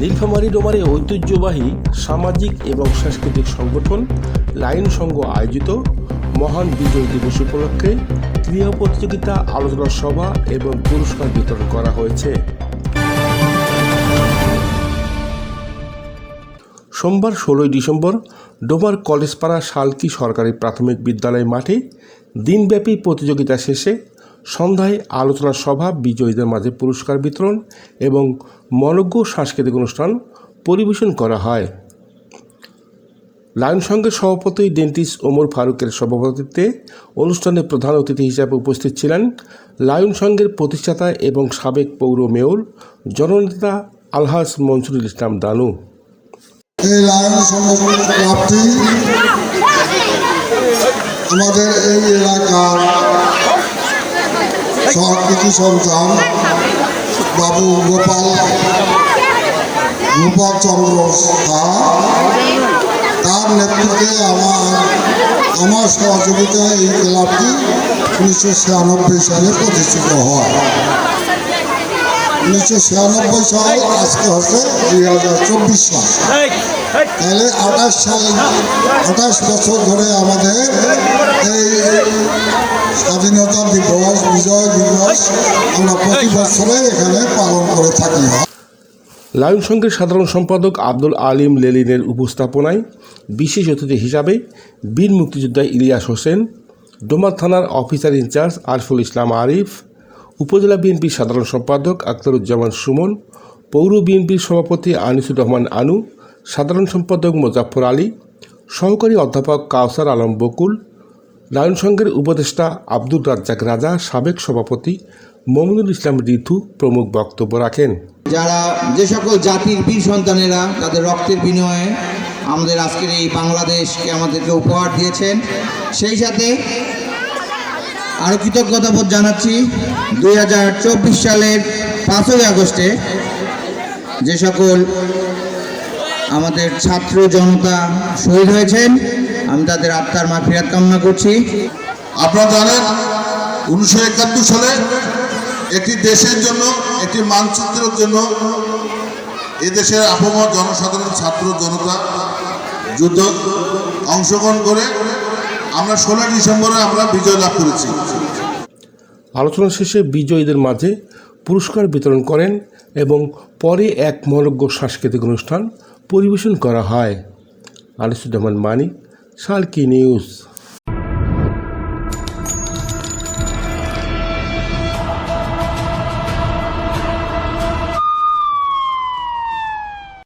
নীলফামারী ডোমারে ঐতিহ্যবাহী সামাজিক এবং সাংস্কৃতিক সংগঠন লাইন সংঘ আয়োজিত মহান বিজয় দিবস উপলক্ষে ক্রীড়া প্রতিযোগিতা, আলোচনা সভা এবং পুরস্কার বিতরণ করা হয়েছে। সোমবার ষোলোই ডিসেম্বর ডোমার কলেজপাড়া শালকি সরকারি প্রাথমিক বিদ্যালয় মাঠে দিনব্যাপী প্রতিযোগিতা শেষে সন্ধ্যায় আলোচনা সভা, বিজয়ীদের মাঝে পুরস্কার বিতরণ এবং মনজ্ঞ সাংস্কৃতিক অনুষ্ঠান পরিবেশন করা হয়। লায়ন সংঘের সভাপতি ডেন্টিস্ট ওমর ফারুকের সভাপতিত্বে অনুষ্ঠানে প্রধান অতিথি হিসাবে উপস্থিত ছিলেন লায়ন সংঘের প্রতিষ্ঠাতা এবং সাবেক পৌর মেয়র জননেতা আলহাজ মনসুরুল ইসলাম দানু। লায়ন আমাদের এই এলাকার সহকৃতি সন্তান বাবু গোপাল গোপাল চন্দ্র তার নেতৃত্বে আমার আমার সহযোগিতায় এই ক্লাবটি উনিশশো ছিয়ানব্বই সালে প্রতিষ্ঠিত হয়। উনিশশো ছিয়ানব্বই সাল আজকে হচ্ছে দুই হাজার চব্বিশ সাল। তাহলে আঠাশ সাল আঠাশ বছর ধরে আমাদের এই স্বাধীনতা দিবস বিজয় দিবস আমরা প্রতি বছরে এখানে পালন করে থাকি। লায়ন সংঘের সাধারণ সম্পাদক আব্দুল আলিম লেলিনের উপস্থাপনায় বিশেষ অতিথি হিসাবে বীর মুক্তিযোদ্ধা ইলিয়াস হোসেন ডোমার থানার officer in charge Arful Islam Arif উপজেলা বিএনপির সাধারণ সম্পাদক আখতারুজ্জামান সুমন, পৌর বিএনপির সভাপতি আনিসুর রহমান আনু, সাধারণ সম্পাদক মোজাফর আলী, সহকারী অধ্যাপক কাউসার আলম বকুল লায়ন সংঘের উপদেষ্টা আব্দুর রাজ্জাক রাজা, সাবেক সভাপতি মমিনুল ইসলাম ঋতু প্রমুখ বক্তব্য রাখেন। যারা যে সকল জাতির বীর সন্তানেরা তাদের রক্তের বিনিময়ে আমাদের আজকের এই বাংলাদেশকে আমাদেরকে উপহার দিয়েছেন, সেই সাথে আরও কৃতজ্ঞতাবোধ জানাচ্ছি, দুই হাজার চব্বিশ সালের পাঁচই আগস্টে যে সকল আমাদের ছাত্র জনতা শহীদ হয়েছেন, আমি তাদের আত্মার মাফিরাত কামনা করছি। আপনারা জানেন, উনিশশো একাত্তর সালে একটি দেশের জন্য, একটি মানচিত্রের জন্য এদেশের আপামর জনসাধারণ ছাত্র জনতা যুদ্ধ অংশগ্রহণ করে আমরা ষোলোই ডিসেম্বরে আমরা বিজয় লাভ করেছি। আলোচনা শেষে বিজয়ীদের মাঝে পুরস্কার বিতরণ করেন এবং পরে এক মনজ্ঞ সাংস্কৃতিক অনুষ্ঠান পরিবেশন করা হয়। আলিসুজ্জামান মানিক, সালকি নিউজ।